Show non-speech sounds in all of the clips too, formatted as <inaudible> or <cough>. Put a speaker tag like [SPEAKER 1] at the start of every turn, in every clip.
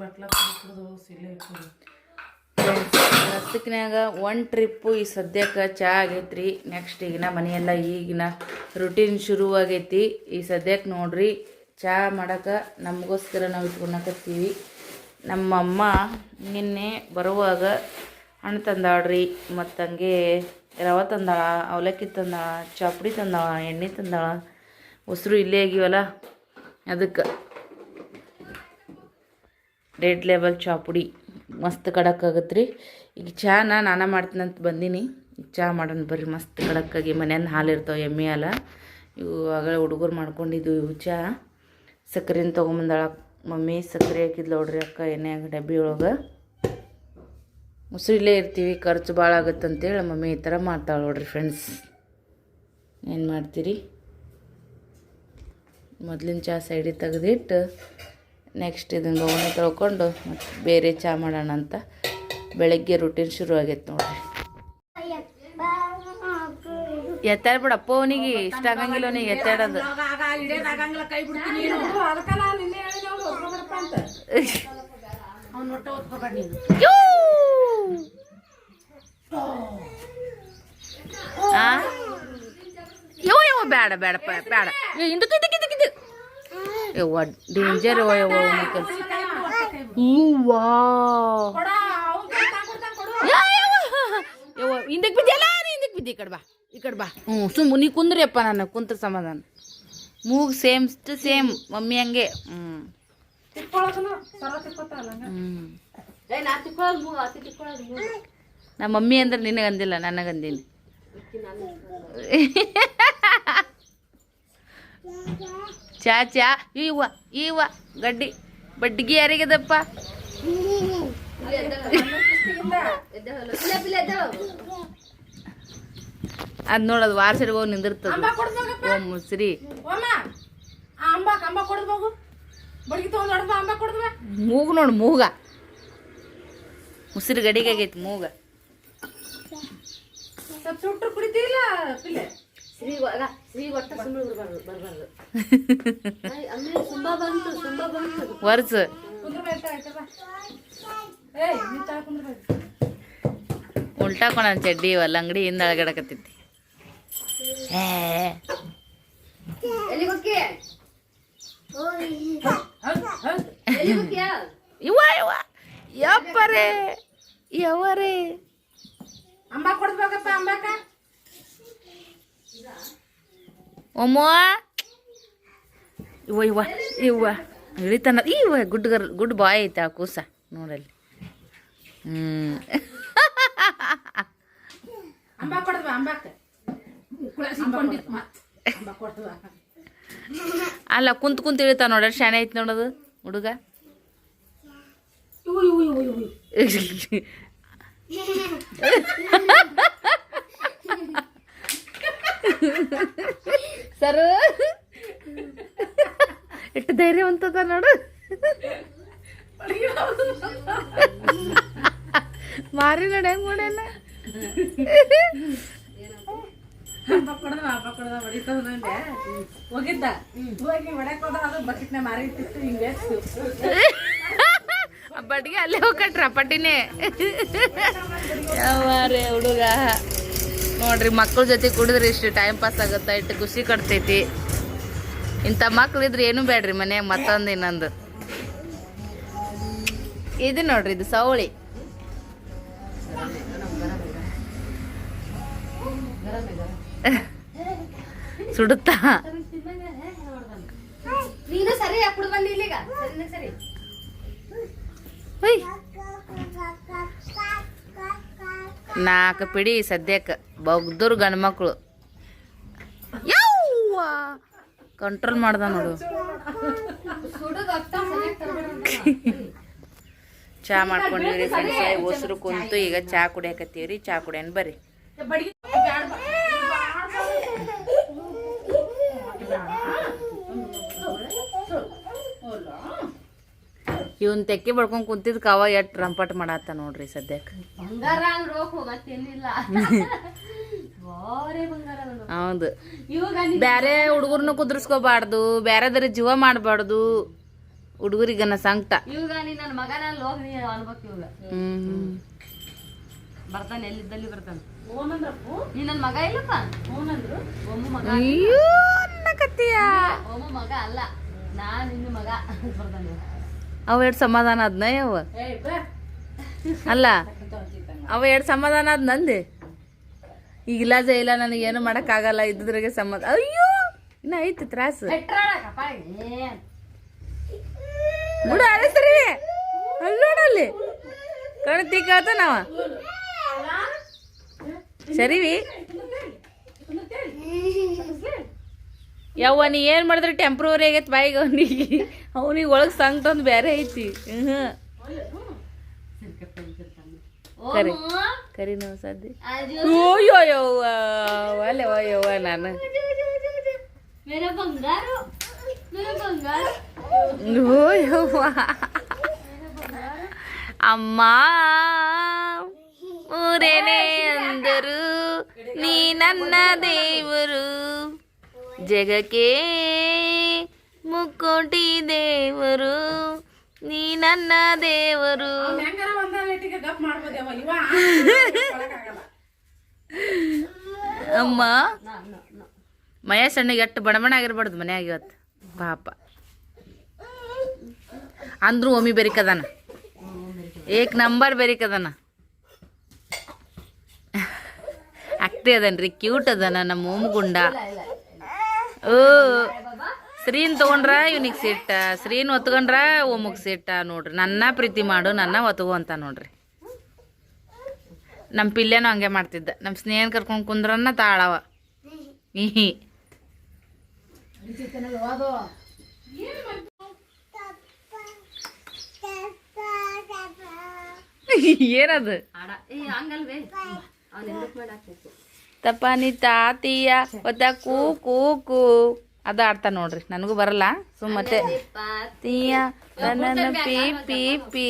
[SPEAKER 1] ಬಟ್ಲ
[SPEAKER 2] one trip ಈ ಸದ್ಯಕ್ಕೆ ಚಾ ಆಗೈತ್ರಿ. ನೆಕ್ಸ್ಟ್ ಈಗಿನ ಮನೆಯೆಲ್ಲ ಈಗಿನ ರುಟೀನ್ ಆಗೈತಿ ಈ ಸದ್ಯಕ್ಕೆ ನೋಡ್ರಿ, ಚಾ ಮಾಡಕ್ಕೆ ನಮಗೋಸ್ಕರ ನಾವು ಇಟ್ಕೊಳಕತ್ತೀವಿ ನಮ್ಮಮ್ಮ ನಿನ್ನೆ ಬರುವಾಗ ಹಣ್ಣು ತಂದಾಳ್ರಿ. ಮತ್ತು ಹಂಗೆ ರವೆ ತಂದಾಳ, ಅವಲಕ್ಕಿ ತಂದಾಳ ಚಾಪುಡಿ ತಂದಾಳ, ಎಣ್ಣೆ ತಂದಾಳ. ಉಸಿರು ಇಲ್ಲೇ ಆಗಿವಲ್ಲ, ಅದಕ್ಕೆ. ರೆಡ್ ಲೆವೆಲ್ ಚಾಪುಡಿ ಮಸ್ತ್ ಕಡಕ್ ರೀ ಈಗ ಚಾನ ನಾನು ಮಾಡ್ತೀನಂತ ಬಂದೀನಿ. ಈಗ ಚಾ ಮಾಡೋಣ ಬರ್ರಿ, ಮಸ್ತ್ ಕಡಕ್ಕಾಗಿ. ಮನೆಯಿಂದ ಹಾಲು ಇರ್ತಾವೆ, ಎಮ್ಮೆ ಹಾಲ. ಇವು ಆಗಲೇ ಹುಡುಗರು ಮಾಡ್ಕೊಂಡಿದ್ದು ಇವು ಚಾ ಸಕ್ಕರೆನ ತೊಗೊಂಬಂದಾಳ. ಮಮ್ಮಿ ಸಕ್ಕರೆ ಹಾಕಿದ್ಲು ನೋಡ್ರಿ ಅಕ್ಕ, ಎಣ್ಣೆಯಾಗ ಡಬ್ಬಿ ಒಳಗೆ. ಮುಸುರಿಲೇ ಇರ್ತೀವಿ, ಖರ್ಚು ಭಾಳ ಆಗುತ್ತಂತೇಳಿ ಮಮ್ಮಿ ಈ ಥರ ಮಾಡ್ತಾಳೆ ನೋಡ್ರಿ ಫ್ರೆಂಡ್ಸ್ ಏನು ಮಾಡ್ತೀರಿ? ಮೊದಲಿನ ಚಹಾ ಸೈಡಿಗೆ ತೆಗೆದಿಟ್ಟು ನೆಕ್ಸ್ಟ್ ಇದನ್ನು ಬೊಗಣೆ ತೊಳ್ಕೊಂಡು ಮತ್ತು ಬೇರೆ ಚಹಾ ಮಾಡೋಣ ಅಂತ ಬೆಳಗ್ಗೆ ರುಟೀನ್ ಶುರು ಆಗೈತೆ ನೋಡ್ರಿ. ಎತ್ತಾಡ ಬಿಡಪ್ಪ ಅವನಿಗೆ ಇಷ್ಟ ಆಗಂಗಿಲ್ಲ ಅವನಿಗೆ ಎತ್ತಾಡೋದು. ಬೇಡ ಬೇಡಪ್ಪ ಬೇಡ. ಏ, ಹಿಂದಕ್ಕೆ ಹಿಂದಕ್ಕೆ ಹಿಂದಕ್ಕೆ ಹಿಂದಕ್ಕೆ. ಯವ್ವ ಡೇಂಜರ್ ಯವ್ವ ಅವ್ನ ಕೆಲ್ಸ. ಯವ್ವ. ಹಿಂದಕ್ಕೆ ಬಿದ್ದಿಲ್ಲ ಹಿಂದಕ್ಕೆ ಬಿದ್ದಿ ಈ ಕಡೆ ಬಾ ಈ ಕಡೆ ಬಾ. ಹ್ಞೂ ಸುಮ್ಮ ನೀ ಕುಂದ್ರಿಯಪ್ಪ ನಾನು ಕುಂತ್ರ ಸಮಾಧಾನ. ಮೂಗ್ ಸೇಮ್ ಟು ಸೇಮ್ ಮಮ್ಮಿ ಹಂಗ. ಹ್ಞೂ. ನಮ್ಮ ಮಮ್ಮಿ ಅಂದ್ರೆ ನಿನಗಂದಿಲ್ಲ ನನಗಂದೀನಿ <laughs> ಚಾ ಚಾ ಇವ ಇವ ಗಡ್ಡಿ ಬಡ್ಡಿಗೆ ಯಾರಿಗದಪ್ಪ? ಅದ್ ನೋಡೋದು ವಾರ ಸರಿ ಹೋಗಿ ನಿಂದಿರ್ತದ.
[SPEAKER 1] ಮೂಗ
[SPEAKER 2] ಓ ಮುಸ್ರಿ.
[SPEAKER 1] ಬಡ್ಗಿ
[SPEAKER 2] ನೋಡು ಮೂಗ. ಮುಸ್ರಿ ಗಡಿಗೆ ಆಗೈತಿ ಮೂಗ.
[SPEAKER 1] ಸುಟ್ಟು ಸುಟ್ರು ಕುಡಿತಿಲ್ಲ ಶ್ರೀ
[SPEAKER 2] ವರ್ಸ್
[SPEAKER 1] ಒಟ್ಟ ಸುಮ್ಮನೆ ಆಯ್ತಾ ಆಯ್ತಾ ಬಾ ಏಯ್ ನೀ ತಾ ಕುಂದ್ರ ಬಾ
[SPEAKER 2] ಉಲ್ಟಾ ಕೊಣ ಚಡ್ಡಿ ಇವಲ್ಲ ಅಂಗಡಿ ಹಿಂದ ಅಳಗಡಕತ್ತೈತಿ ಇವ ಇವ ಯಪ್ಪರೇ ಯವರೇ
[SPEAKER 1] ಅಂಬಾ ಕೊಡ್ಬೇಕಪ್ಪ ಅಂಬಾಕ.
[SPEAKER 2] ಒಮ್ಮ ಇವ ಇವ ಇವ. ಇಳಿತಾನ ಇವ ಗುಡ್ ಗರ್ ಗುಡ್ ಬಾಯ್ ಐತೆ ಆ ಕೂಸ ನೋಡಲ್ಲಿ. ಅಲ್ಲ ಕುಂತ್ ಕುಂತ ಇಳಿತಾ ನೋಡ್ರಿ ಶಾನೆ ಐತಿ ನೋಡೋದು ಹುಡುಗ. ಸರ್. ಎಷ್ಟು ಧೈರ್ಯವಂತದ ನೋಡು. ಮಾರಿ ನೋಡ, ಹೆಂಗ್ ಮಾಡ್ಯಾನ ಬಡ್ಗೆ ಅಲ್ಲೇ ಹೋಗಟ್ರ ಪಟ್ಟಿನೇ. ಯಾವಾರೇ ಹುಡುಗ? ನೋಡ್ರಿ ಮಕ್ಕಳ ಜೊತೆ ಕುಡಿದ್ರೆ ಇಷ್ಟು ಟೈಮ್ ಪಾಸ್ ಆಗುತ್ತೆ? ಇಷ್ಟು ಖುಷಿ ಕೊಡ್ತೈತಿ. ಇಂಥ ಮಕ್ಳು ಇದ್ರೆ ಏನು ಬೇಡ್ರಿ ಮನ್ಯಾಗ ಮತ್ತೊಂದು ಇನ್ನೊಂದು. ಇದು ನೋಡ್ರಿ ಇದು ಸೌಳಿ ಸುಡುತ್ತ. ನಾಲ್ಕು ಪಿಡಿ ಸದ್ಯಕ್ಕೆ. ಬಗ್ದೂರು ಗಂಡ್ಮಕ್ಳು. ಯವ್ವ. ಕಂಟ್ರೋಲ್ ಮಾಡ್ದ ನೋಡು. ಚಹಾ ಮಾಡ್ಕೊಂಡಿವ್ರಿ ಫ್ರೆಂಡ್ಸ್ ಹೊಸರು ಕುಂತು ಈಗ ಚಾ ಕುಡಿಯಾಕತ್ತೀವ್ರಿ. ಚಾ ಕುಡಿಯನ್ ಬರ್ರಿ. ಇವನ್ ತೆಕ್ಕಿ ಬಡ್ಕೊಂಡ್ ಕುಂತಿದ್ ಕಾವ ಎಟ್ ರಂಪಟ್ ಮಾಡತ್ತ ನೋಡ್ರಿ ಸದ್ಯಕ್ಕೆ <laughs> ಹೌದು. ಬ್ಯಾರೆ ಹುಡುಗರ್ನು ಕುದ್ರಸ್ಕೋಬಾರ್ದು ಬ್ಯಾರೆದರ ಜೀವ ಮಾಡಬಾರ್ದು. ಹುಡುಗರಿಗನ ಸಂಕಟ.
[SPEAKER 3] ಇವಾಗ ನೀ ನನ್ನ ಮಗನ ಹೋಗಿ ನೀ ಅನ್ಬೇಕು ಇವಾಗ. ಬರ್ತಾನೆ ಎಲ್ಲಿದ್ದಲ್ಲಿ ಬರ್ತಾನೆ. ನೀ ನನ್ನ ಮಗ ಇಲ್ಲಪ್ಪ?
[SPEAKER 1] ಓನಂದ್ರು?
[SPEAKER 3] ಒಮ್ಮ ಮಗ
[SPEAKER 2] ಅಯ್ಯೋ ಅನ್ನಕತ್ತೀಯ
[SPEAKER 3] ಒಮ್ಮ ಮಗ ಅಲ್ಲ. ನಾನು ನಿನ್ನ ಮಗ ಬರ್ತಾನೆ.
[SPEAKER 2] ಅವ ಎರಡು ಸಮಾಧಾನ ಅದ್ನ
[SPEAKER 1] ಅವ?
[SPEAKER 2] ಅಲ್ಲ. ಅವ ಎರಡು ಸಮಾಧಾನ ಅದ್ ನಂದೆ? ಈಗ ಇಲಾಜ ಇಲ್ಲ, ನನಗೆ ಏನು ಮಾಡೋಕ್ಕಾಗಲ್ಲ ಇದ್ರಿಗೆ ಸಂಬಂಧ ಅಯ್ಯೋ, ಇನ್ನ ಐತಿ ತ್ರಾಸು. ಬಿಡು ಅದೇ ಸರಿ. ಅಲ್ಲಿ ನೋಡಲ್ಲಿ ಕಣ್ತಿ ನಾವ. ಸರಿವಿ ಯವ್ವ, ನೀ ಏನು ಮಾಡಿದ್ರೆ ಟೆಂಪ್ರವರಿ ಆಗೈತೆ ಬಾಯಿಗೆ ಅವನಿಗೆ. ಅವನಿಗೆ ಒಳಗೆ ಸಂಗ್ ಒಂದು ಬೇರೆ ಐತಿ. ಹ್ಞೂ
[SPEAKER 3] ಓ
[SPEAKER 2] ಕರೆ.
[SPEAKER 3] ಅವ್ವ.
[SPEAKER 2] ಕರಿ ನಾವು ಸದ್ಯ
[SPEAKER 3] ಅಯ್ಯೋ,
[SPEAKER 2] ಓಯ್ಯೋ ಯವ್ವ ಒಲೆ ಓಯ್ಯವ್ವ ನಾನು
[SPEAKER 3] ಮೇರ ಬಂಗಾರು ಮೇರ ಬಂಗಾರು
[SPEAKER 2] ಓಯ್ಯವ್ವ ಅಮ್ಮ ಊರೇನೇ ಅಂದರು ನೀ ನನ್ನ ದೇವರು ಜಗಕ್ಕೆ ಮುಕ್ಕೋಟಿ ದೇವರು ನೀ
[SPEAKER 1] ಮಾಡ್ಬೋದೇವ ಇವ ಒಳಗಾಗಲ್ಲ
[SPEAKER 2] ಅಮ್ಮ? ಮಯ ಸಣ್ಣಗೆ ಎಷ್ಟು ಬಡಮಣ ಆಗಿರ್ಬಾರ್ದು ಮನ್ಯಾಗ ಇವತ್ತು. ಪಾಪ. ಅಂದ್ರೂ ಒಮ್ಮಿ ಬೆರಿಕದಾನ. ಏಕ್ ನಂಬರ್ ಬೆರಿಕದಾನ. ಅಕ್ತಿ ಅದನ್ರಿ ಕ್ಯೂಟ್ ಅದಾನ ನಮ್ಮ ಓಮ್ ಗುಂಡ ಓ ಸ್ತ್ರೀನ್ ತಗೊಂಡ್ರ ಇವನಿಗೆ ಸಿಟ್ಟ ಸ್ತ್ರೀನ್ ಒತ್ಕೊಂಡ್ರ ಓಮಗ್ ಸಿಟ್ಟ ನೋಡ್ರಿ. ನನ್ನ ಪ್ರೀತಿ ಮಾಡು ನನ್ನ ಒತ್ಗೋ ಅಂತ ನೋಡ್ರಿ. ನಮ್ಮ ಪಿಲ್ಲೆನೂ ಹಂಗೆ ಮಾಡ್ತಿದ್ದ. ನಮ್ಮ ಸ್ನೇಹನ್ ಕರ್ಕೊಂಡು ಕುಂದ್ರನ್ನ ತಾಳವ. ಈ ಏನದು?
[SPEAKER 3] ತಪ್ಪ,
[SPEAKER 2] ನೀ ತಾತೀಯ ಒತ್ತ ಕೂ ಕೂ ಕೂ. ಅದ ಆಡ್ತಾ ನೋಡ್ರಿ, ನನಗೂ ಬರಲ್ಲ. ಸುಮ್ಮತೆ ಮತ್ತೆ ತೀಯ ನನ್ನ ಪಿ ಪಿ ಪಿ.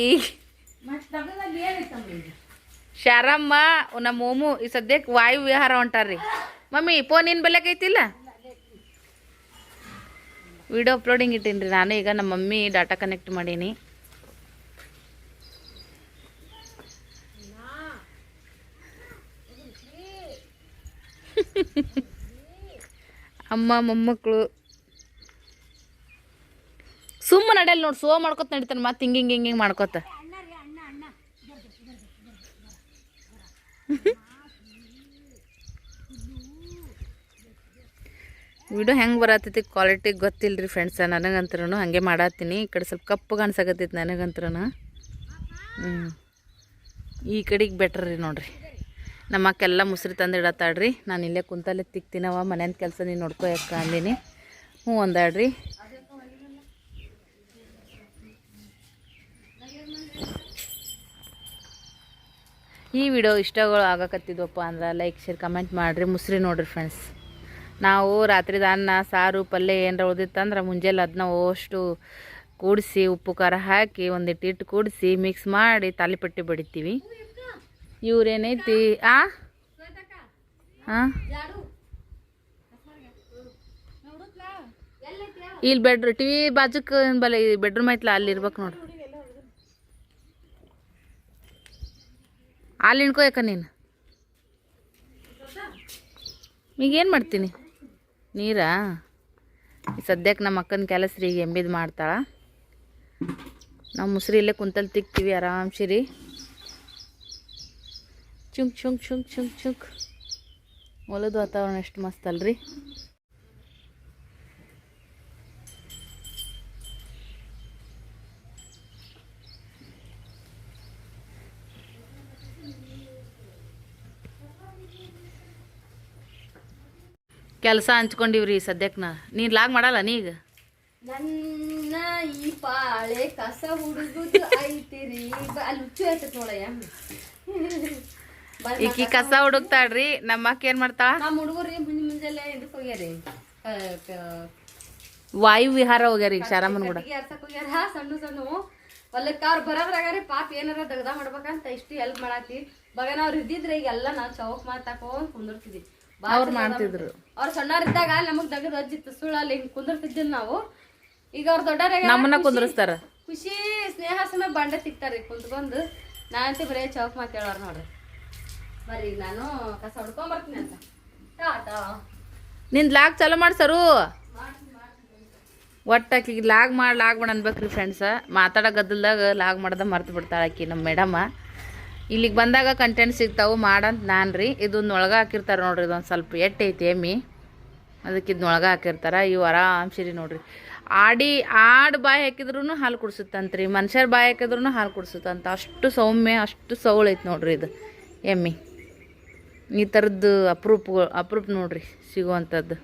[SPEAKER 2] ಶಾರಮ್ಮ ನಮ್ಮ ಓಮು ಈ ಸದ್ಯಕ್ಕೆ ವಾಯು ವಿಹಾರ ಹೊಂಟಾರ್ರಿ. ಮಮ್ಮಿ ಫೋನ್ ಏನು ಬೆಲೆ ಐತಿಲ್ಲ? ವಿಡಿಯೋ ಅಪ್ಲೋಡಿಂಗ್ ಇಟ್ಟೀನಿ ರೀ ನಾನು ಈಗ ನಮ್ಮ ಮಮ್ಮಿ ಡಾಟಾ ಕನೆಕ್ಟ್ ಮಾಡೀನಿ. <laughs> ಅಮ್ಮ ಮೊಮ್ಮಕ್ಕಳು ಸುಮ್ಮ ನಡೆಯಲ್ಲ ನೋಡಿ ಸೋ ಮಾಡ್ಕೊತ ನಡೀತಾನೆ, ಮತ್ತೆ ಹಿಂಗೆ ಹಿಂಗೆ ಹಿಂಗೆ ಮಾಡ್ಕೊತ. <laughs> ವಿಡಿಯೋ ಹೆಂಗೆ ಬರತ್ತೈತಿ? ಕ್ವಾಲಿಟಿ ಗೊತ್ತಿಲ್ಲ ರೀ ಫ್ರೆಂಡ್ಸ ನನಗಂತ್ರೂ ಹಾಗೆ ಮಾಡತ್ತೀನಿ. ಈ ಕಡೆ ಸ್ವಲ್ಪ ಕಪ್ಪು ಕಾಣಿಸಕತ್ತೈತಿ ನನಗಂತ್ರನು. ಹ್ಞೂ ಈ ಕಡೆಗೆ ಬೆಟ್ರ್ ರೀ ನೋಡಿರಿ. ನಮ್ಮ ಅಕ್ಕೆಲ್ಲ ಮುಸ್ರಿ ತಂದು ಇಡತ್ತಾಳ್ರಿ. ನಾನು ಇಲ್ಲೇ ಕುಂತಲ್ಲೇ ತಿಕ್ತೀನವ ಮನೆಯಂದು ಕೆಲಸ ನೀನು ನೋಡ್ಕೋ ಅಂದೀನಿ ಅಂದಿನಿ. ಹ್ಞೂ ಅಂದಾಡ್ರಿ ಈ ವಿಡಿಯೋ ಇಷ್ಟಗಳು ಆಗಕತ್ತಿದ್ವಪ್ಪ ಅಂದ್ರೆ ಲೈಕ್ ಶೇರ್ ಕಮೆಂಟ್ ಮಾಡಿರಿ. ಮುಸ್ರಿ ನೋಡ್ರಿ ಫ್ರೆಂಡ್ಸ್ ನಾವು ರಾತ್ರಿದ ಅನ್ನ ಸಾರು, ಪಲ್ಯ ಏನರ ಉಳಿದಿತ್ತಂದ್ರೆ ಮುಂಜಾನೆ ಅದನ್ನ ಅಷ್ಟು ಕೂಡಿಸಿ ಉಪ್ಪು, ಖಾರ ಹಾಕಿ ಒಂದಿಟ್ಟು ಇಟ್ಟು ಕೂಡಿಸಿ ಮಿಕ್ಸ್ ಮಾಡಿ ತಾಲಿಪಟ್ಟಿ ಬಡಿತೀವಿ. ಇವ್ರೇನೈತಿ? ಆ? ಹಾಂ ಇಲ್ಲಿ ಬೆಡ್ರೂ ಟಿ ವಿ ಬಾಜುಕ್ ಬಲ್ಲ ಬೆಡ್ರೂಮ್ ಐತ್ಲ, ಅಲ್ಲಿ ಇರ್ಬೇಕು ನೋಡ್ರಿ. ಅಲ್ಲಿ ಇಣ್ಕೋ ಯಾಕ ನೀನು? ಈಗ ಏನು ಮಾಡ್ತೀನಿ? ನೀರಾ? ಸದ್ಯಕ್ಕೆ ನಮ್ಮ ಅಕ್ಕನ ಕೆಲಸ ರೀ, ಈಗ ಎಂಬಿದ್ ಮಾಡ್ತಾಳ. ನಾವು ಮುಸ್ರಿ ಇಲ್ಲೇ ಕುಂತಲ್ಲಿ ತಿಕ್ತೀವಿ ಆರಾಮ್ಸಿರಿ ಚುಂಕ್ ಚುಂಕ್ ಚುಂಕ್ ಚುಂಕ್ ಚುಂಕ್. ಹೊಲದ ವಾತಾವರಣ ಎಷ್ಟು ಮಸ್ತ್ ಅಲ್ರಿ. ಕೆಲಸ ಹಂಚ್ಕೊಂಡಿವ್ರಿ ಸದ್ಯಕ್ಕೆ ನಾ ನೀನು ಲಾಗ್ ಮಾಡಲ್ಲ ನೀಗ?
[SPEAKER 3] ನನ್ನ ಈ ಪಾಳೆ ಕಸ ಹುಡುಗುದು ಐತಿರಿ. ಅಲ್ಲಿ ಹುಚ್ಚು ಆಯ್ತೈತ್ ನೋಡಯ್ಯ
[SPEAKER 2] ಈಕಿ ಕಸ ಹುಡುಕ್ತಾಳ್ರಿ. ನಮ್ಮ ಅಕ್ಕ ಏನು ಮಾಡ್ತಾಳ?
[SPEAKER 3] ನಮ್ಮ ಹುಡುಗರು ಮುಂಜೆ ಮುಂಜಾನೆ ಇದಕ್ಕೆ ಹೋಗ್ಯಾರಿ?
[SPEAKER 2] ವಾಯು ವಿಹಾರ ಹೋಗ್ಯಾರ ಈಗ ಶಾರಾಮನ್ ಕೂಡ
[SPEAKER 3] ಹರ್ಸಕ್ ಹೋಗ್ಯಾರ. ಸಣ್ಣ ಸಣ್ಣ. ಹೊಲಕ್ಕ ಅವ್ರು ಬರೋದ್ರಾಗಾರಿ ಪಾಪ ಏನಾರ ದಗ್ದ ಮಾಡ್ಬೇಕಂತ ಇಷ್ಟು ಹೆಲ್ಪ್ ಮಾಡಾತಿ. ಬಗನ ಅವ್ರು ಇದ್ದಿದ್ರೆ ಈಗ ಎಲ್ಲ ನಾವು ಚೌಕ್ ಮಾತಾಕೊಂಡ್ ಕುಂದಿರ್ತಿದ್ವಿ.
[SPEAKER 2] ಅವ್ರು ಮಾಡ್ತಿದ್ರು.
[SPEAKER 3] ಅವ್ರು ಸಣ್ಣವರಿದ್ದಾಗ ನಮಗ್ ದಗದ ಅಜ್ಜಿತ್ತು ಸುಳ್ಳಲ್ಲಿ ಹಿಂಗ್ ಕುಂದಿರ್ತಿದ್ದಿಲ್ಲ ನಾವು. ಈಗ ಅವ್ರ ದೊಡ್ಡರ
[SPEAKER 2] ನಮ್ಮನ್ನ ಕುಂದ್ರಸ್ತಾರ.
[SPEAKER 3] ಖುಷಿ ಸ್ನೇಹ ಸಮಯ ಬಂಡೆ ಸಿಗ್ತಾರ್ರಿ ಕುಂತ್ಕೊಂಡು. ನಾನಂತೂ ಬರೀ ಚೌಕ್ ಮಾತು ಹೇಳೋರ್ ನೋಡ್ರಿ. ಬರ್ರಿ ಈಗ ನಾನು ಕಸ ಹೊಡ್ಕೊಂಡ್ ಬರ್ತೀನಿ ಅಂತ. ಟಾಟಾ.
[SPEAKER 2] ನಿಂದು ಲಾಗ್ ಚಲೋ ಮಾಡ್ಸರು ಒಟ್ಟು ಆಕಿಗೆ ಲಾಗ್ ಮಾಡಿ ಲಾಗ್ ಮಾಡಿ ಅನ್ಬೇಕ್ರಿ ಫ್ರೆಂಡ್ಸ ಮಾತಾಡೋ ಗದ್ದಲ್ದಾಗ ಲಾಗ್ ಮಾಡ್ದ ಮರ್ತು ಬಿಡ್ತಾಳೆ ಆಕಿ ನಮ್ಮ ಮೇಡಮ್ಮ ಇಲ್ಲಿಗೆ ಬಂದಾಗ ಕಂಟೆಂಟ್ ಸಿಗ್ತಾವೆ, ಮಾಡಂತ ನಾನು ರೀ ಇದನ್ನ ಒಳಗೆ ಹಾಕಿರ್ತಾರೆ ನೋಡ್ರಿ, ಇದೊಂದು ಸ್ವಲ್ಪ ಎಟ್ಟು ಐತಿ ಎಮ್ಮಿ. ಅದಕ್ಕೆ ಇದನ್ನ ಒಳಗೆ ಹಾಕಿರ್ತಾರೆ. ಇವು ಆರಾಮ್ಸಿರಿ ನೋಡ್ರಿ. ಆಡಿ, ಆಡು ಬಾಯಿ ಹಾಕಿದ್ರೂ ಹಾಲು ಕುಡಿಸುತ್ತಂತ್ರಿ. ಮನುಷ್ಯರ ಬಾಯಿ ಹಾಕಿದ್ರೂ ಹಾಲು ಕುಡಿಸುತ್ತಂತ. ಅಷ್ಟು ಸೌಮ್ಯ, ಅಷ್ಟು ಸೌಳೈತೆ ನೋಡ್ರಿ ಇದು ಎಮ್ಮಿ. ಈ ಥರದ್ದು ಅಪರೂಪಗಳು, ಅಪ್ರೂಪ್ ನೋಡ್ರಿ ಸಿಗುವಂಥದ್ದು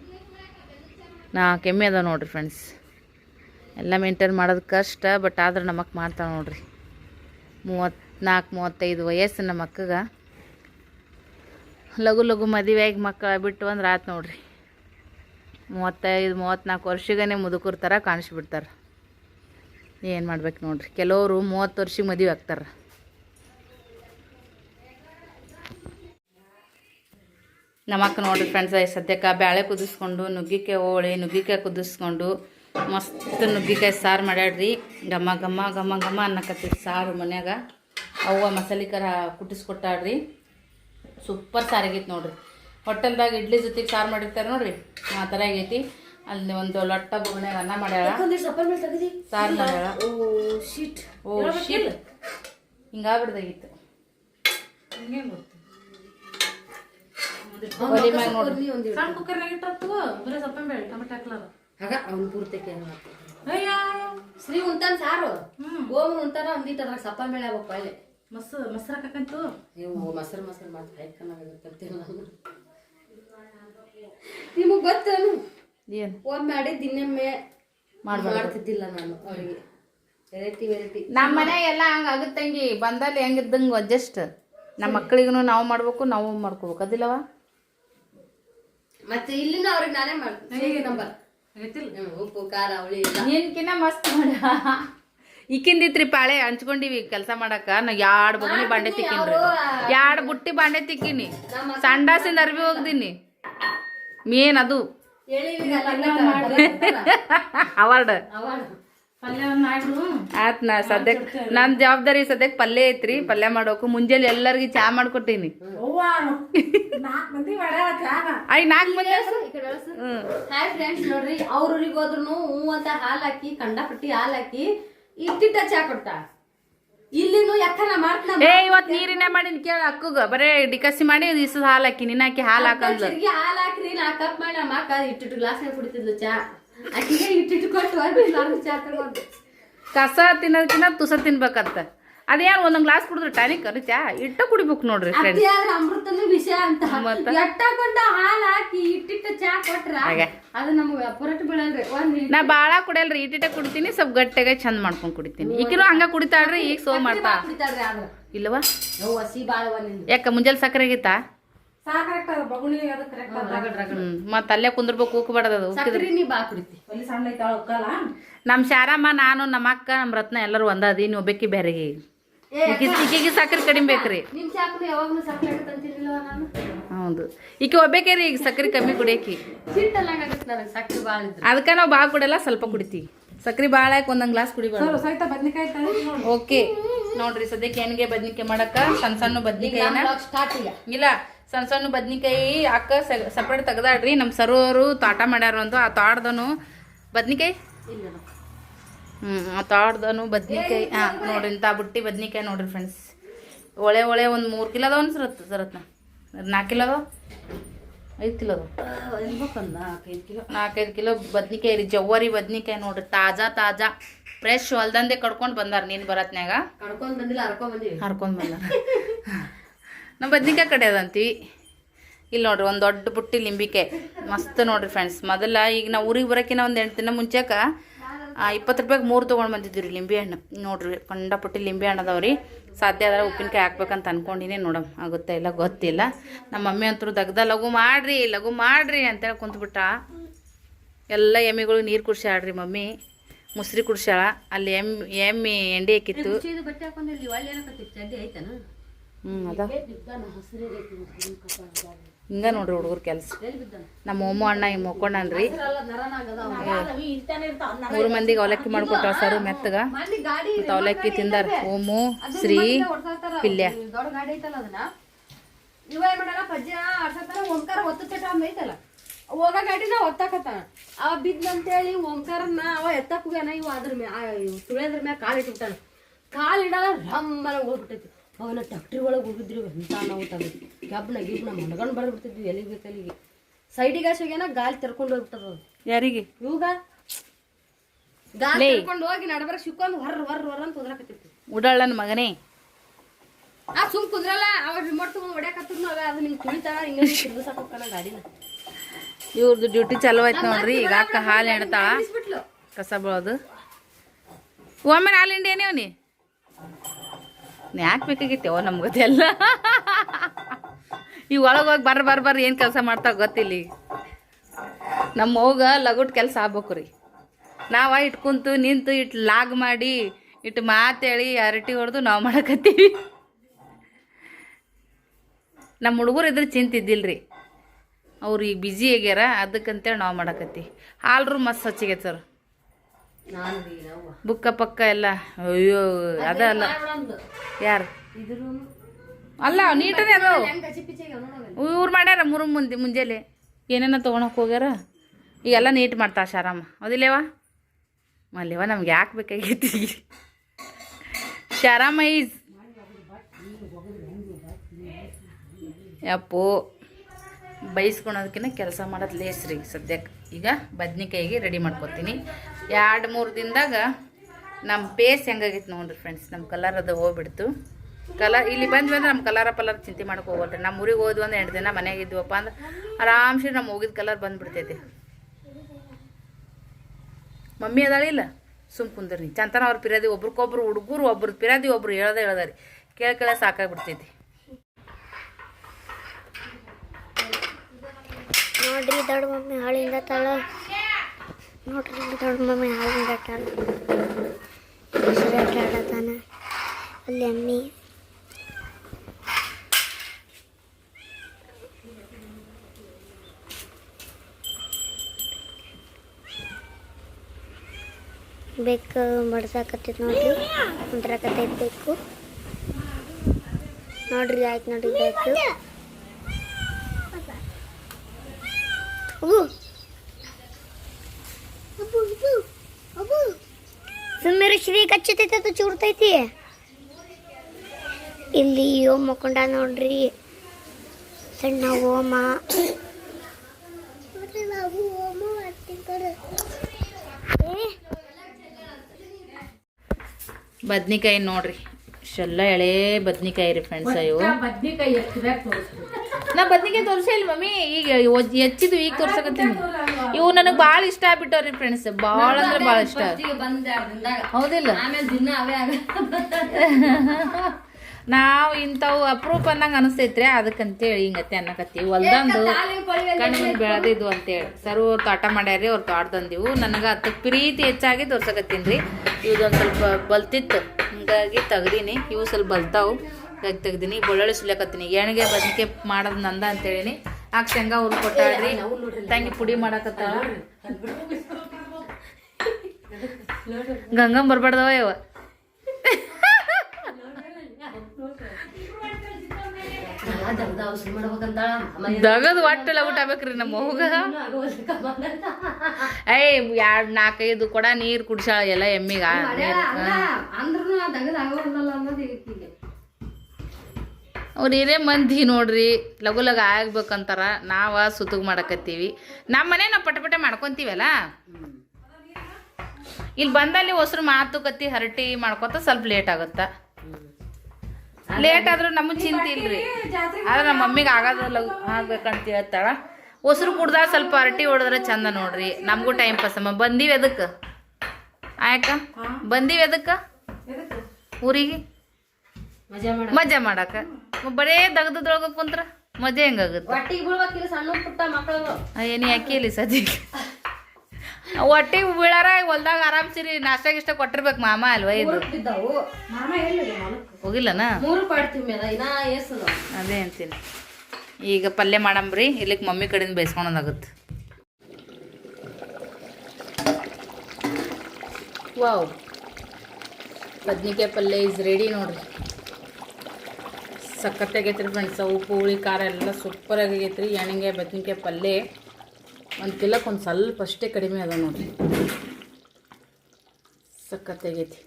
[SPEAKER 2] ನಾಲ್ಕು ಎಮ್ಮೆ ಅದ ನೋಡ್ರಿ ಫ್ರೆಂಡ್ಸ್ ಎಲ್ಲ ಮೇಂಟೈನ್ ಮಾಡೋದು ಕಷ್ಟ ಬಟ್ ಆದ್ರೆ ನಮಗೆ ಮಾಡ್ತಾವೆ ನೋಡ್ರಿ. ನೋಡ್ರಿ ಮೂವತ್ತ್ನಾಲ್ಕು ಮೂವತ್ತೈದು ವಯಸ್ಸು ನಮ್ಮ ಅಕ್ಕಗೆ ಲಘು ಲಘು ಮದುವೆಯಾಗಿ ಮಕ್ಕಳ ಬಿಟ್ಟು ಅಂದ್ರೆ ಆತು ನೋಡ್ರಿ. ಮೂವತ್ತೈದು ಮೂವತ್ತ್ನಾಲ್ಕು ವರ್ಷಗೇ ಮುದುಕರ ಥರ ಕಾಣಿಸ್ಬಿಡ್ತಾರೆ. ಏನು ಮಾಡ್ಬೇಕು ನೋಡ್ರಿ. ಕೆಲವರು ಮೂವತ್ತು ವರ್ಷಕ್ಕೆ ಮದುವೆ ಆಗ್ತಾರೆ. ನಮ್ಮಕ್ಕ ನೋಡ್ರಿ ಫ್ರೆಂಡ್ಸ್ ಸದ್ಯಕ್ಕೆ ಬ್ಯಾಳೆ ಕುದಿಸ್ಕೊಂಡು, ನುಗ್ಗಿಕಾಯಿ ಹೋಳಿ ನುಗ್ಗಿಕಾಯಿ ಕುದಿಸ್ಕೊಂಡು ಮಸ್ತ್ ನುಗ್ಗಿಕಾಯಿ ಸಾರು ಮಾಡ್ಯಾಡ್ರಿ ಘಮ ಘಮ ಘಮ ಘಮ ಅನ್ನಕತ್ತಿ ಸಾರು ಮನ್ಯಾಗ. ಅವ್ವ ಮಸಾಲೆ ಖಾರ ಕುಟ್ಟಿಸ್ಕೊಟ್ಟಾಡ್ರಿ ಸೂಪರ್ ಸಾರಾಗೈತಿ ನೋಡ್ರಿ. ಹೋಟೆಲ್ದಾಗ ಇಡ್ಲಿ ಜೊತೆಗೆ ಸಾರು ಮಾಡಿರ್ತಾರೆ ನೋಡ್ರಿ. ಆ ಥರ ಆಗೈತಿ. ಅಲ್ಲಿ ಒಂದು ಲೊಟ್ಟ ಬೊಗಣ್ಯಾಗ ಅನ್ನ ಮಾಡ್ಯಾಳ. ಸಾರು ಮಾಡ್ಯಾಳ. ಓ ಶೀಟ್ ಹಿಂಗಾಗ್ಬಿಡ್ದಾಗಿತ್ತು
[SPEAKER 1] ಹಿಂಗೇನ್ ಗೊತ್ತು?
[SPEAKER 2] ಒಲಿ ಮ್ಯಾಗ ನೋಡ್ರಿ.
[SPEAKER 1] ಸಣ್ಣ ಕುಕ್ಕರ್ನಾಗ ಇಟ್ಟು ಬರೀ ಸೊಪ್ಪಿನ ಬೇಳೆ ಟೊಮೆಟೊ ಹಾಕ್ಲಾರ.
[SPEAKER 3] ಆಗ ಅವ್ನು ಪೂರ್ತಿ
[SPEAKER 1] ಅಯ್ಯ.
[SPEAKER 3] ಶ್ರೀ ಉಂತಾನ ಸಾರು. ಗೋಮನ್ ಉಂತಾನ ಒಂದಿಟ್ಟು ಅದ್ರಾಗ ಸಪ್ಪ ಬೇಳೆ ಆಗ್ಬೇಕು ಪಲ್ಲೆ
[SPEAKER 1] ಮಸ್ ಮೊಸರು ಹಾಕಂತು
[SPEAKER 3] ನೀವು ಮೊಸರು ಮೊಸರು ಮಾಡಿ ಹಾಕನಾಗಿರ್ತೀನಿ ನಾನು ನಿಮಗೆ ಗೊತ್ತೇನು?
[SPEAKER 2] ಏನು?
[SPEAKER 3] ಒಮ್ಮೆ ಮಾಡಿ ದಿನೊಮ್ಮೆ
[SPEAKER 2] ಮಾಡ್ಬಾರ್ದು.
[SPEAKER 3] ಮಾಡ್ತಿದ್ದಿಲ್ಲ ನಾನು ಅವರಿಗೆ. ವೆರೈಟಿ ವೆರೈಟಿ
[SPEAKER 2] ನಮ್ಮ ಮನ್ಯಾಗೆಲ್ಲ ಹಂಗೆ ಆಗುತ್ತಂಗಿ ಬಂದಲ್ಲಿ ಹೆಂಗಿದ್ದಂಗೆ ಅಡ್ಜಸ್ಟ್ ನಮ್ಮ ಮಕ್ಕಳಿಗೂ ನಾವು ಮಾಡ್ಬೇಕು ನಾವು ಮಾಡ್ಕೋಬೇಕು. ಅದಿಲ್ಲವ?
[SPEAKER 3] ಮತ್ತೆ ಇಲ್ಲಿನ ಅವ್ರಿಗೆ ನಾನೇ ಮಾಡ್ತೀನಿ. ನಂಬರ್ ಉಪ್ಪು ಖಾರ ಅವಳಿ
[SPEAKER 2] ನಿನ್ಕಿನ್ನ ಮಸ್ತ್ ಮಾಡ. ಈಕಿಂದಿತ್ರಿ ಪಾಳೆ ಹಂಚ್ಕೊಂಡಿವಿ ಕೆಲಸ ಮಾಡಕ ನಾ ಎರಡು ಬಗಣಿ ಬಾಂಡೆ ತಿಕ್ಕಿನ್ರಿ. ಎರಡು ಬುಟ್ಟಿ ಬಾಂಡೆ ತಿಕ್ಕಿನಿ. ಸಂಡಾಸಿಂದ ಅರ್ಬಿ ಹೋಗ್ದೀನಿ. ಮೇನ್ ಅದು. ಅವಾರ್ಡ್ ಆತ್ ನಾ ಸದ್ಯಕ್ಕೆ ನನ್ನ ಜವಾಬ್ದಾರಿ ಸದ್ಯಕ್ಕೆ ಪಲ್ಯ ಐತ್ರಿ. ಪಲ್ಯ ಮಾಡೋಕು. ಮುಂಜಾನೆ ಎಲ್ಲರಿಗೂ ಚಾ ಮಾಡ್ಕೊಟ್ಟೀನಿ.
[SPEAKER 1] ನಾಲ್ಕು ಮಂದಿ
[SPEAKER 2] ಐ ನಾಲ್ಕು ಮಂದಿ
[SPEAKER 3] ಹಾಯ್ ಫ್ರೆಂಡ್ಸ್ ನೋಡ್ರಿ ಅವ್ರ ಊರಿಗೆ ಹೋದ್ರು ಹೂ ಅಂತ ಹಾಲ್ ಹಾಕಿ ಕಂಡಪಟ್ಟಿ ಹಾಲ್ ಹಾಕಿ ಇಟ್ಟಿಟ್ಟ ಚಾ ಕೊಟ್ಟ? ಇಲ್ಲಿನು ಯಾಕನ ಮಾಡ್ತಾನ
[SPEAKER 2] ಏ ಇವತ್ತು ನೀರಿನ ಮಾಡಿನ ಕೇಳ ಅಕ್ಕಗ. ಬರೇ ಡಿಕಸಿ ಮಾಡಿ ಇಸದ ಹಾಲು ಹಾಕಿ ನಿನ್ನ ಹಾಕಿ ಹಾಲು ಹಾಕಂದ್ಲು.
[SPEAKER 3] ಚಿರ್ಗಿ ಹಾಲು ಹಾಕ್ರಿ ನಾ ಕಪ್ ಮಾಡಿ ನಮ್ಮ ಅಕ್ಕ ಇಟ್ಟಿಟ್ಟು ಗ್ಲಾಸ್ ಕುಡಿತಿದ್ಲು ಚಾ. ಆಕಿಗೆ ಇಟ್ಟಿಟ್ಟು ಕೊಟ್ಟು ಚಾ ತಗೊಂಡು.
[SPEAKER 2] ಕಸ ತಿನ್ನೋದಕ್ಕಿಂತ ತುಸ ತಿನ್ಬೇಕಂತ. ಅದೇನು ಒಂದೊಂದು ಗ್ಲಾಸ್ ಕುಡಿದ್ರೆ ಟಾನಿಕ್ ಅದು ಚಾ ಇಟ್ಟ ಕುಡಿಬೇಕು ನೋಡ್ರಿ ಫ್ರೆಂಡ್ಸ್
[SPEAKER 3] ಅತಿಯಾದ್ರೆ ಅಮೃತನು ವಿಷಯ ಅಂತ.
[SPEAKER 2] ಮತ್ತ?
[SPEAKER 3] ಎಟ್ಟಕೊಂಡ ಹಾಲ್ ಹಾಕಿ ಇಟ್ಟಿಟ್ಟ ಚಾ ಕೊಟ್ರ
[SPEAKER 2] ಹಾಗೆ.
[SPEAKER 3] ಅದು ನಮ್ಗೆ ಪುರಟ್ ಬೀಳಲ್ರಿ. ಒಂದ್
[SPEAKER 2] ನಾ ಬಾಳ ಕುಡಿಯಲ್ರಿ ಇಟ್ಟಿಟ್ಟ ಕುಡಿತೀನಿ ಸ್ವಲ್ಪ ಗಟ್ಟಿಗೆ ಚಂದ ಮಾಡ್ಕೊಂಡು ಕುಡಿತೀನಿ. ಈಗಿನ ಹಂಗ ಕುಡಿತಾಳ್ರಿ ಈಗ ಸೋ ಮಾಡ್ತಾ. ಇಲ್ಲವಾ? ಯಾಕ ಮುಂಜಾನೆ ಸಕ್ಕರೆ ಆಗೈತಾ
[SPEAKER 1] ಮತ್ತ ಅದು ಅದ
[SPEAKER 2] ಅಲ್ಲೇ ಕುಂದ್ರಬೇಕು ಉಕ್ಬಾರ್ದು ಅದು ಉಕ್ಕಿದ್ರೆ.
[SPEAKER 3] ಸಕ್ರಿ ನೀ ಬಾ ಕುಡಿತಿ.
[SPEAKER 1] ಒಲಿ ಸಣ್ಣ ಐತಾಳ ಉಕ್ಕಲ್ಲ?
[SPEAKER 2] ನಮ್ಮ ಶಾರಮ್ಮ ನಾನು ನಮ್ಮ ಅಕ್ಕ ನಮ್ಮ ರತ್ನ ಎಲ್ಲರೂ ಒಂದಾದಿ ನೀವು ಒಬ್ಬಾಕಿ ಬೇರೆಗೆ ಈಕಿಗೆ ಸಕ್ಕರೆ ಕಡಿಮೆ ಬೇಕ್ರಿ. ಹೌದು. ಈಕೆ ಒಬ್ಬೇಕೆ ರೀ ಈಗ ಸಕ್ಕರೆ ಕಮ್ಮಿ ಕುಡಿಯಕಿ. ಅದಕ್ಕೆ ನಾವು ಭಾಳ ಕುಡಿಯಲ್ಲ ಸ್ವಲ್ಪ ಕುಡಿತೀವಿ. ಸಕ್ಕರೆ ಭಾಳ ಹಾಕಿ ಒಂದೊಂದು ಗ್ಲಾಸ್ ಕುಡಿಬಾರ್ದು ಓಕೆ. ನೋಡ್ರಿ ಸದ್ಯಕ್ಕೆ ಏನಿಗೆ ಬದ್ನಿಕಾಯಿ ಮಾಡಕ್ಕ ಸಣ್ಣ ಸಣ್ಣ ಬದ್ನಿಕಾಯಿನ. ಇಲ್ಲ ಸಣ್ಣ ಸಣ್ಣ ಬದ್ನಿಕಾಯಿ ಅಕ್ಕ ಸಪ್ರೇಟ್ ತೆಗ್ದಾಡ್ರಿ ನಮ್ಮ ಸರೋವರು ತೋಟ ಮಾಡ್ಯಾರ ಒಂದು ಆ ತೋಟದನು ಬದ್ನಿಕಾಯಿ? ಹ್ಞೂ ಆಡ್ದನು ಬದ್ನಿಕಾಯಿ ಹಾಂ ನೋಡ್ರಿ ಇಂಥ ಬುಟ್ಟಿ ಬದ್ನಿಕಾಯಿ ನೋಡ್ರಿ ಫ್ರೆಂಡ್ಸ್ ಒಳೆ ಒಳೆ ಒಂದು ಮೂರು ಕಿಲೋ ಅದಾವ ಅನ್ಸರತ್ತ ಸರತ್ನ. ನಾಲ್ಕು ಕಿಲೋ ಅದಾವ? ಐದು ಕಿಲೋ
[SPEAKER 3] ನಾಲ್ಕೈದು ಕಿಲೋ
[SPEAKER 2] ನಾಲ್ಕೈದು ಕಿಲೋ ಬದ್ನಿಕಾಯಿ ರೀ, ಜವ್ವರಿ ಬದ್ನಿಕಾಯಿ ನೋಡ್ರಿ, ತಾಜಾ ತಾಜಾ. ಫ್ರೆಶ್ ಹೊಲ್ದಂದೆ ಕಡ್ಕೊಂಡು ಬಂದಾರ ನೀನು ಬರತ್ನಾಗ
[SPEAKER 3] ಕಡ್ಕೊಂಡು ಬಂದಿಲ್ಲ ಹರ್ಕೊಂಡ್ ಬಂದಿವಿ
[SPEAKER 2] ಹರ್ಕೊಂಡು ಬಂದಾರ. ನಮ್ಮ ಬದ್ನಿಕಾಯಿ ಕಡೆ ಅದಂತೀವಿ ಇಲ್ಲಿ ನೋಡ್ರಿ, ಒಂದು ದೊಡ್ಡ ಬುಟ್ಟಿ ಲಿಂಬಿಕಾಯಿ. ಮಸ್ತ್ ನೋಡ್ರಿ ಫ್ರೆಂಡ್ಸ್ ಮೊದಲ ಈಗ ನಾವು ಊರಿಗೆ ಬರೋಕಿನ ಒಂದು ಎಂಟು ದಿನ ಮುಂಚೆಕ ಇಪ್ಪತ್ತು ರೂಪಾಯಿಗೆ ಮೂರು ತೊಗೊಂಡು ಬಂದಿದ್ದೀವಿ ರೀ ಲಿಂಬೆ ಹಣ್ಣು. ನೋಡ್ರಿ ಕಂಡಪಟ್ಟಿ ಲಿಂಬೆ ಹಣ್ಣು ಅದಾವ ರೀ ಸಾಧ್ಯ ಆದ್ರೆ ಉಪ್ಪಿನಕಾಯಿ ಹಾಕ್ಬೇಕಂತ ಅನ್ಕೊಂಡಿನಿ, ನೋಡಮ್, ಆಗುತ್ತೆ ಇಲ್ಲ, ಗೊತ್ತಿಲ್ಲ. ನಮ್ಮ ಮಮ್ಮಿ ಅಂತೂ ದಗ್ದ ಲಘು ಮಾಡ್ರಿ ಲಘು ಮಾಡ್ರಿ ಅಂತೇಳಿ ಕುಂತ್ಬಿಟ್ಟ. ಎಲ್ಲ ಎಮ್ಮಿಗಳು ನೀರು ಕುಡ್ಸ್ಯಾಳ್ರಿ ಮಮ್ಮಿ. ಮುಸ್ರಿ ಕುಡ್ಸ್ಯಾಳ. ಅಲ್ಲಿ ಎಮ್ಮಿ ಎಮ್ಮಿ ಎಂಡಿ ಹಾಕಿತ್ತು. ಅದ. ಹಿಂಗ ನೋಡ್ರಿ ಹುಡುಗರು ಕೆಲಸ. ನಮ್ಮ ಮೊಮ್ಮ ಅಣ್ಣ ಹಿಂಗೆ ಮಕ್ಕೊಂಡನ್ರಿ. ಮೂರು ಮಂದಿಗೆ ಅವಲಕ್ಕಿ ಮಾಡ್ಕೊಟ್ಟ ಸರ್ ಮೆತ್ತಗ. ಮತ್ತು ಅವಲಕ್ಕಿ ತಿಂದಾರ ಓಮು ಶ್ರೀ ಪಿಲ್ಯ.
[SPEAKER 3] ದೊಡ್ಡ ಗಾಡಿ ಹೋಗ ಗಾಡಿನ ಒತ್ತಾಕತ್ತಾನ. ಅವ ಬಿದ್ದಂತೇಳಿ ಓಂಕಾರನ್ನ ಅವ ಎತ್ತಕ್ ಹೋಗ್ಯಾನ ಇವ ಅದ್ರ ಮ್ಯಾ ತುಳಿಯೋದ್ರ ಮ್ಯಾಗ ಕಾಲ್ ಇಟ್ಬಿಟ್ಟಾನ ಕಾಲ್ ಇಡಲ್ಲ ರಮ್ಮನ ಹೋಗ್ಬಿಟ್ಟೈತಿ. ಅವನ ಟ್ಯಾಕ್ಟ್ರಿ ಒಳಗೆ ಹೋಗಿದ್ರು ಎಂತ ನಾವು ತಗದು ಗಬ್ನ ಗಿಬ್ನ ಮನಗಂಡ್ ಎಲ್ಲಿಗೆ ಬೇಕು ಅಲ್ಲಿಗೆ. ಸೈಡಿಗೆ ಹೋಗ್ಯಾನ ಗಾಲಿ ತೆರ್ಕೊಂಡು ಹೋಗ್ಬಿಟ್ಟದ
[SPEAKER 2] ಯಾರಿಗೆ?
[SPEAKER 3] ಇವಾಗ? ಗಾಳಿ ತೆರ್ಕೊಂಡು ಹೋಗಿ ನಡಬರ ಸಿಕ್ಕೊಂಡು ಹೊರ ಹೊರ ಹೊರ ಅಂತ ಉದ್ರಾಕತ್ತಿತ್ತು
[SPEAKER 2] ಉಡಾಳನ ಮಗನೇ.
[SPEAKER 3] ಆ ಸುಮ್ ಕುದ್ರಲ್ಲ ಅವ ರಿಮೋಟ್ ತಗೊಂಡು ಹೊಡ್ಯಾಕತ್ತಿದ್ನು ಅವ ಅದು ನಿಂಗೆ ತುಳಿತಾಳ ಹಿಂಗೆ ತಿರ್ಗಿಸಾಕ ಹೋಗ್ತಾನ ಗಾಡಿನ.
[SPEAKER 2] ಇವ್ರದ್ದು ಡ್ಯೂಟಿ ಚಲೋ ಆಯ್ತು ನೋಡ್ರಿ ಈಗ ಅಕ್ಕ ಹಾಲು ಎಣ್ತಾಳ ಕಸ ಬೀಳೋದು. ಒಮ್ಮೆ ಹಾಲು ಹಿಂಡಿ ಏನೇವ್ ನೀ ಯಾಕೆ ಬೇಕಾಗಿತ್ತೇವ ನಮ್ಗೆ ಗೊತ್ತಿಲ್ಲ. ಈ ಒಳಗೆ ಹೋಗಿ ಬರ್ರಿ ಬರ್ರಿ ಏನು ಕೆಲಸ ಮಾಡ್ತಾವ ಗೊತ್ತಿಲ್ಲ. ನಮ್ಮ ಹೋಗ ಲಗುಟ್ ಕೆಲಸ ಆಗ್ಬೇಕು ರೀ. ನಾವ ಇಟ್ಟು ಕುಂತು ನಿಂತು ಇಟ್ಟು ಲಾಗ್ ಮಾಡಿ ಇಟ್ಟು ಮಾತೇಳಿ ಅರಟಿ ಹೊಡೆದು ನಾವು ಮಾಡಕತ್ತೀವಿ. ನಮ್ಮ ಹುಡುಗರು ಇದ್ರೆ ಚಿಂತಿದ್ದಿಲ್ರಿ ಅವ್ರು ಈಗ ಬ್ಯುಸಿ ಆಗ್ಯಾರ, ಅದಕ್ಕಂತೇಳಿ ನಾವು ಮಾಡಕತ್ತೀವಿ. ಹಾಲ್ರು ಮಸ್ತ್ ಹಚ್ಚಿಗೆ ಬುಕ್ಕ ಪಕ್ಕ ಎಲ್ಲ, ಅಯ್ಯೋ, ಅದ ಅಲ್ಲ. ಯಾರು? ಅಲ್ಲ, ನೀಟನೇ ಅದು ಇವ್ರು ಮಾಡ್ಯಾರ ಮುರು ಮುಂದೆ, ಮುಂಜಾನೆ. ಏನೇನೋ ತೊಗೊಳಕ್ ಹೋಗ್ಯಾರ. ಈಗೆಲ್ಲ ನೀಟ್ ಮಾಡ್ತಾ ಶಾರಮ್ಮ ಹೌದಿಲ್ಲೇವ ಮಲ್ಲೇವ ನಮ್ಗೆ ಯಾಕೆ ಬೇಕಾಗೈತಿ ಶಾರಮ್ಮ ಈಸ್ ಯಾಪೋ ಬೈಸ್ಕೊಳೋದಕ್ಕಿಂತ ಕೆಲಸ ಮಾಡೋದು ಲೇಸ್ ರೀ ಸದ್ಯಕ್ಕೆ ಈಗ ಬದ್ನಿಕಾಯಿಗೆ ರೆಡಿ ಮಾಡ್ಕೊತೀನಿ. ಎರಡು ಮೂರು ದಿನದಾಗ ನಮ್ಮ ಪೇಸ್ ಹೆಂಗಾಗಿತ್ತು ನೋಡ್ರಿ ಫ್ರೆಂಡ್ಸ್ ನಮ್ಮ ಕಲರ್ ಅದು ಹೋಗ್ಬಿಡ್ತು. ಕಲರ್ ಇಲ್ಲಿ ಬಂದ್ವಿ ಅಂದ್ರೆ ನಮ್ಮ ಕಲರ ಪಲರ್ ಚಿಂತೆ ಮಾಡಕ್ಕೆ ಹೋಗಲ್ರಿ ನಮ್ಮ ಊರಿಗೆ ಹೋದ್ವಿ ಅಂದ್ರೆ ಎಂಟು ದಿನ ಮನೆಗೆ ಇದ್ವಪ್ಪ ಅಂದ್ರೆ ಆರಾಮ್ಸೆ ನಮ್ಮ ಹೋಗಿದ ಕಲರ್ ಬಂದ್ಬಿಡ್ತೈತಿ. ಮಮ್ಮಿ ಅದಾಳಿಲ್ಲ ಸುಮ್ ಕುಂದ್ರಿ. ಚಂತನ ಅವ್ರ ಪಿರಾದಿ ಒಬ್ರಿಗೊಬ್ರು ಹುಡುಗರು ಒಬ್ರು ಪಿರಾದಿ ಒಬ್ರು ಹೇಳ್ದ ಹೇಳ್ದಾರಿ ಕೇಳ ಕೇಳ ಸಾಕಾಗ್ಬಿಡ್ತೈತಿ.
[SPEAKER 4] ನೋಡ್ರಿ ದೊಡ್ಡ ಮಮ್ಮಿ ಹಾಳಿಂದ ತಳ. ನೋಡ್ರಿ ದೊಡ್ಡ ಮಮ್ಮಿ ತಳ ಹೆಸರಾಟ ಆಡತಾನ ಅಲ್ಲಿ ಅಮ್ಮಿ ಬೇಕು, ಬಡ್ಸಾಕತ್ತೈತಿ ನೋಡ್ರಿ. ಕುಂದ್ರಾಕತ್ತೈತಿ ಬೇಕು. ನೋಡ್ರಿ, ಆಯ್ತು ನೋಡ್ರಿ, ಬೇಕು. ಕಚ್ಚತೈತೆ ಅದು ಚೂಡ್ತೈತಿ ಇಲ್ಲಿ ಓಂ ಮಕ್ಕೊಂಡ ನೋಡ್ರಿ. ಸಣ್ಣ ಓಮ.
[SPEAKER 2] ಬದ್ನಿಕಾಯಿ ನೋಡ್ರಿ. ಇಷ್ಟೆಲ್ಲ ಎಳೆ ಬದ್ನಿಕಾಯಿ ರೀ ಫ್ರೆಂಡ್ಸ್ ಅಯ್ಯೋ
[SPEAKER 1] ಬದ್ನಿಕಾಯಿ ಎಷ್ಟು ಬೇಕು ತೋರಿಸ್ರಿ.
[SPEAKER 2] ನಾ ಬದ್ನಿಗೆ ತೋರಿಸೇ ಇಲ್ಲ ಮಮ್ಮಿ? ಈಗ ಹೆಚ್ಚಿದ್ವು ಈಗ ತೋರ್ಸಕತ್ತೀನಿ. ಇವು ನನಗೆ ಭಾಳ ಇಷ್ಟ ಆಗ್ಬಿಟ್ಟವ್ರಿ ಫ್ರೆಂಡ್ಸ್ ಭಾಳ ಅಂದ್ರೆ ಭಾಳ ಇಷ್ಟ. ಹೌದಿಲ್ಲ. <laughs> ನಾವು ಇಂಥವು ಅಪ್ರೂಪ್ ಅನ್ನಂಗೆ ಅನಿಸ್ತೈತ್ರಿ ಅದಕ್ಕಂತೇಳಿ ಹಿಂಗತ್ತೆ ಅನ್ನಕತ್ತೀವಿ. ಹೊಲ್ದಂದು ಕಣ್ಣಿನ ಬೆಳೆದಿದ್ವು ಅಂತೇಳಿ. ಸರ್ ಅವ್ರು ತೋಟ ಮಾಡ್ಯಾರಿ ಅವ್ರು ತೋಟ ತಂದಿವು. ನನಗೆ ಅದಕ್ಕೆ ಪ್ರೀತಿ ಹೆಚ್ಚಾಗಿ ತೋರ್ಸಕತ್ತೀನಿ ರೀ. ಇವ್ದೊಂದು ಸ್ವಲ್ಪ ಬಲ್ತಿತ್ತು. ಹಿಂಗಾಗಿ ತೆಗ್ದೀನಿ. ಇವು ಸ್ವಲ್ಪ ಬಲ್ತಾವು. ತೆಗ್ದು ತೆಗ್ದೀನಿ, ಬೆಳ್ಳುಳ್ಳಿ ಸುಲಿಯಕತ್ತೀನಿ. ಎಣ್ಗೆ ಬದನಿಕೆ ಮಾಡೋದು ನಂದ ಅಂತೇಳಿನಿ. ಆಗ ಶೇಂಗಾ ಹುಲ್ ಕೊಟ್ಟಾಳ್ರಿ. ತಂಗಿ ಪುಡಿ ಮಾಡಕತ್ತಾಳ. ಗಂಗಮ್ ಬರ್ಬಾರ್ದವ ಇವ.
[SPEAKER 3] ದಗದ್
[SPEAKER 2] ಒಟ್ಟ ಊಟ ಬೇಕ್ರಿ ನಮ್ಮ ಹೋಗ ಏಯ್, ಎರಡ್ ನಾಲ್ಕೈದು ಕೊಡ ನೀರ್ ಕುಡ್ಸಾಳ ಎಲ್ಲ ಎಮ್ಮಿಗ
[SPEAKER 3] ಅಂದ್ರೂ ಆ ದಗದ ಆಗೋಲ್ಲ ಅನ್ನೋದು ಈಕಿಗೆ
[SPEAKER 2] ಅವ್ರ ಹಿರೇ ಮಂದಿ ನೋಡ್ರಿ ಲಘು ಲಘು ಆಗ್ಬೇಕಂತಾರ ನಾವ ಸುತ್ತಗ್ ಮಾಡಕತ್ತೀವಿ. ನಮ್ಮ ಮನೆ ನಾವು ಪಟ ಪಟ ಮಾಡ್ಕೊಂತೀವಲ್ಲ? ಇಲ್ಲಿ ಬಂದಲ್ಲಿ ಹೊಸರು ಮಾತು ಕತ್ತಿ ಹರಟಿ ಮಾಡ್ಕೊತ ಸ್ವಲ್ಪ ಲೇಟ್ ಆಗುತ್ತ? ಲೇಟ್ ಆದ್ರೂ ನಮಗೆ ಚಿಂತೆ ಇಲ್ರಿ. ಆದ್ರೆ ನಮ್ಮ ಮಮ್ಮಿಗೆ ಆಗದ ಲಘು ಆಗ್ಬೇಕಂತ ಹೇಳ್ತಾಳ. ಹೊಸರು ಕುಡ್ದಾಗ ಸ್ವಲ್ಪ ಹರಟಿ ಹೊಡೆದ್ರೆ ಚಂದ ನೋಡ್ರಿ. ನಮಗೂ ಟೈಮ್ ಪಾಸ್ ಅಮ್ಮ. ಬಂದೀವಿ ಅದಕ್ಕೆ ಆಯ್ಕ ಬಂದೀವಿ ಅದಕ್ಕೆ ಊರಿಗೆ?
[SPEAKER 3] ಮಜಾ ಮಾಡ
[SPEAKER 2] ಮಜಾ ಮಾಡಾಕ? ಬರೇ ದಗದದ್ರೊಳಗ ಕುಂತ್ರ ಮಜಾ ಹೆಂಗಾಗುತ್ತೆ
[SPEAKER 3] ಒಟ್ಟಿಗೆ ಬೀಳ್ಬೇಕಿಲ್ಲ ಸಣ್ಣ ಪುಟ್ಟ ಮಕ್ಕಳು
[SPEAKER 2] ಏನು ಯಾಕೆ ಸದ್ಯಕ್ಕೆ? ಒಟ್ಟಿಗೆ ಬೀಳಾರ ಹೊಲ್ದಾಗ ಆರಾಮ್ಸಿರಿ ನಾಷ್ಟ ಗಿಷ್ಟ ಕೊಟ್ಟಿರ್ಬೇಕು ಮಾಮ ಅಲ್ವಾ ಇದು? ಹೋಗಿಲ್ಲನ? ಅದೇ ಅಂತೀನಿ. ಈಗ ಪಲ್ಯ ಮಾಡಂಬ್ರಿ ಇಲ್ಲಿಗೆ ಮಮ್ಮಿ ಕಡೆಯಿಂದ ಬೇಯಿಸ್ಕೊಳೋದಾಗುತ್ತೆ ವಾವ್. ಬದ್ನಿಕಾಯಿ ಪಲ್ಯ ಇಸ್ ರೆಡಿ ನೋಡ್ರಿ. ಸಖತ್ತಾಗೈತ್ರಿ ಫ್ರೆಂಡ್ಸ್ ಉಪ್ಪು ಹುಳಿ ಖಾರ ಎಲ್ಲ ಸೂಪರ್ ರೀ ಎಣ್ಣೆಗೆ ಬದ್ನಿಕಾಯಿ ಪಲ್ಯ ಒಂದು ಕಿಲೋಕ್ಕೆ ಒಂದು ಸ್ವಲ್ಪ ಅಷ್ಟೇ ಕಡಿಮೆ ಅದ ನೋಡಿರಿ. ಸಖತ್ತಾಗೈತಿ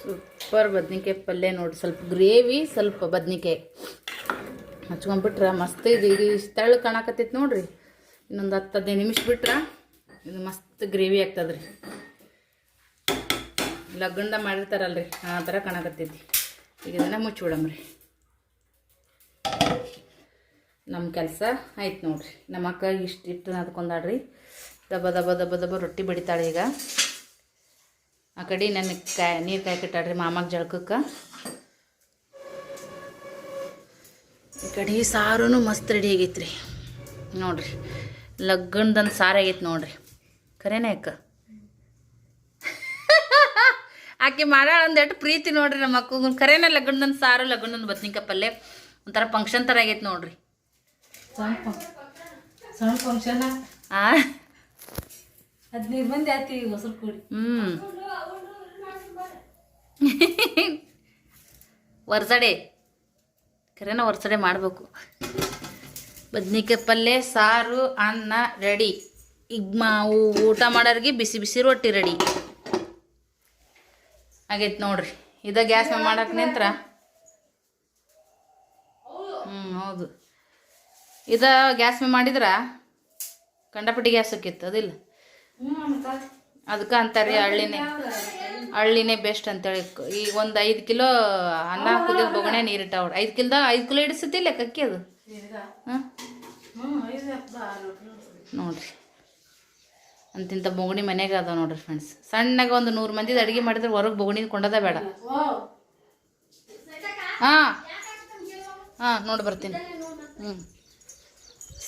[SPEAKER 2] ಸೂಪರ್ ಬದ್ನಿಕಾಯಿ ಪಲ್ಯ ನೋಡಿ ಸ್ವಲ್ಪ ಗ್ರೇವಿ ಸ್ವಲ್ಪ ಬದ್ನಿಕಾಯಿ ಹಚ್ಕೊಂಡ್ಬಿಟ್ರೆ ಮಸ್ತ್ ಇದು. ಇದು ಇಷ್ಟು ಕಾಣಕತ್ತೈತಿ ನೋಡ್ರಿ. ಇನ್ನೊಂದು ಹತ್ತು ಹದಿನೈದು ನಿಮಿಷ ಬಿಟ್ರೆ ಇದು ಮಸ್ತ್ ಗ್ರೇವಿ ಆಗ್ತದ್ರಿ. ಮಾಡಿರ್ತಾರಲ್ಲ ಮಾಡಿರ್ತಾರಲ್ರಿ, ಆ ಥರ ಕಾಣಕತ್ತೈತಿ. ಈಗ ಇದನ್ನು ಮುಚ್ಚಿಬಿಡಮ್ರಿ ನಮ್ಮ ಕೆಲಸ ಆಯ್ತು ನೋಡ್ರಿ. ನಮ್ಮ ಅಕ್ಕ ಇಷ್ಟು ಇಟ್ಟು ಅದ್ಕೊಂಡಾಡ್ರಿ ದಬ ದಬ ದಬ ದಬ ರೊಟ್ಟಿ ಬಡಿತಾಳೆ ಈಗ. ಆ ಕಡೆ ನನಗೆ ಕಾಯಿ ನೀರು ಕಾಯ್ಕಿಟ್ಟಾಡ್ರಿ ಮಾಮಾಗ ಜಳಕಕ್ಕೆ. ಈ ಕಡೆ ಸಾರು ಮಸ್ತ್ ರೆಡಿ ಆಗೈತ್ರಿ. ನೋಡ್ರಿ. ಲಗ್ಗಣ್ದಂದು ಸಾರ ಆಗೈತೆ ನೋಡ್ರಿ. ಖರೇನೆ ಅಕ್ಕ ಆಕೆ ಮಾಡೋ ಒಂದು ಎಷ್ಟು ಪ್ರೀತಿ ನೋಡ್ರಿ ನಮ್ಮ ಅಕ್ಕ ಖರೇನೆ ಲಗ್ಗಣ್ದಂದು ಸಾರು ಲಗ್ಗಣ್ಣನ ಬದ್ನಿಕಾಯಿ ಪಲ್ಲೆ ಒಂಥರ ಫಂಕ್ಷನ್ ಥರ ಆಗೈತೆ ನೋಡ್ರಿ.
[SPEAKER 1] ಸಣ್ಣ ಸಣ್ಣ ಫಂಕ್ಷನ್
[SPEAKER 2] ಆ?
[SPEAKER 1] ಹದಿನೈದು ಮಂದಿ ಆಯ್ತು ಈಗ ಹೊಸರು ಕೂಡಿ.
[SPEAKER 2] ಹ್ಞೂ ವರ್ಸಡೆ ಖರೇನ ವರ್ಸಡೆ ಮಾಡಬೇಕು. ಬದ್ನಿಕಾಯಿ ಪಲ್ಯ ಸಾರು, ಅನ್ನ, ರೆಡಿ. ಈಗ ಊಟ ಮಾಡೋರಿಗೆ ಬಿಸಿ ಬಿಸಿ ರೊಟ್ಟಿ ರೆಡಿ. ಆಗೈತೆ ನೋಡ್ರಿ. ಇದ ಗ್ಯಾಸ್ ಮಾಡಕ್ಕೆ ನಿಂತ್ರ? ಹ್ಞೂ ಹೌದು. ಇದ ಗ್ಯಾಸ್ ಮಾಡಿದ್ರ? ಕಂಡಪಟ್ಟಿ ಗ್ಯಾಸ್ ಆಕಿತ್ತು ಅದಿಲ್ಲ? ಅದಕ್ಕೆ ಅಂತಾರೆ ಹಳ್ಳಿನೇ. ಹಳ್ಳಿನೇ ಬೆಸ್ಟ್ ಅಂತೇಳಿ. ಈಗ ಒಂದು ಐದು ಕಿಲೋ ಅನ್ನ ಕುದಿದ ಬೊಗಣೆ ನೀರಿಟ್ಟಾವ ಐದು ಕಿಲ್ದ ಐದು ಕಿಲೋ ಇಡಿಸುತ್ತಿಲ್ಲ ಕಕ್ಕಿ ಅದು? ನೋಡ್ರಿ. ಅಂತಿಂಥ ಬೊಗಣಿ ಮನೆಗೆ ಅದಾವ ನೋಡ್ರಿ ಫ್ರೆಂಡ್ಸ್ ಸಣ್ಣಗೆ ಒಂದು ನೂರು ಮಂದಿದ ಅಡುಗೆ ಮಾಡಿದ್ರೆ ಹೊರಗೆ ಬೊಗಣಿ ಕೊಂಡದ ಬೇಡ. ಹಾಂ. ಹಾಂ ನೋಡಿ ಬರ್ತೀನಿ. ಹ್ಞೂ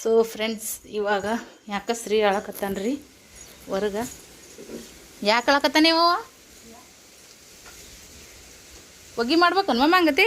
[SPEAKER 2] ಸೊ ಫ್ರೆಂಡ್ಸ್ ಇವಾಗ ಯಾಕೆ ಸ್ತ್ರೀ ಅಳಕತ್ತಾನ್ರಿ? ಹೊರಗೆ. ಯಾಕೆ ಅಳಕತ್ತಾನೆ ಅವ ಹೊಗಿ ಮಾಡ್ಬೇಕನ್ ಮಮ್ಮ ಹಂಗತಿ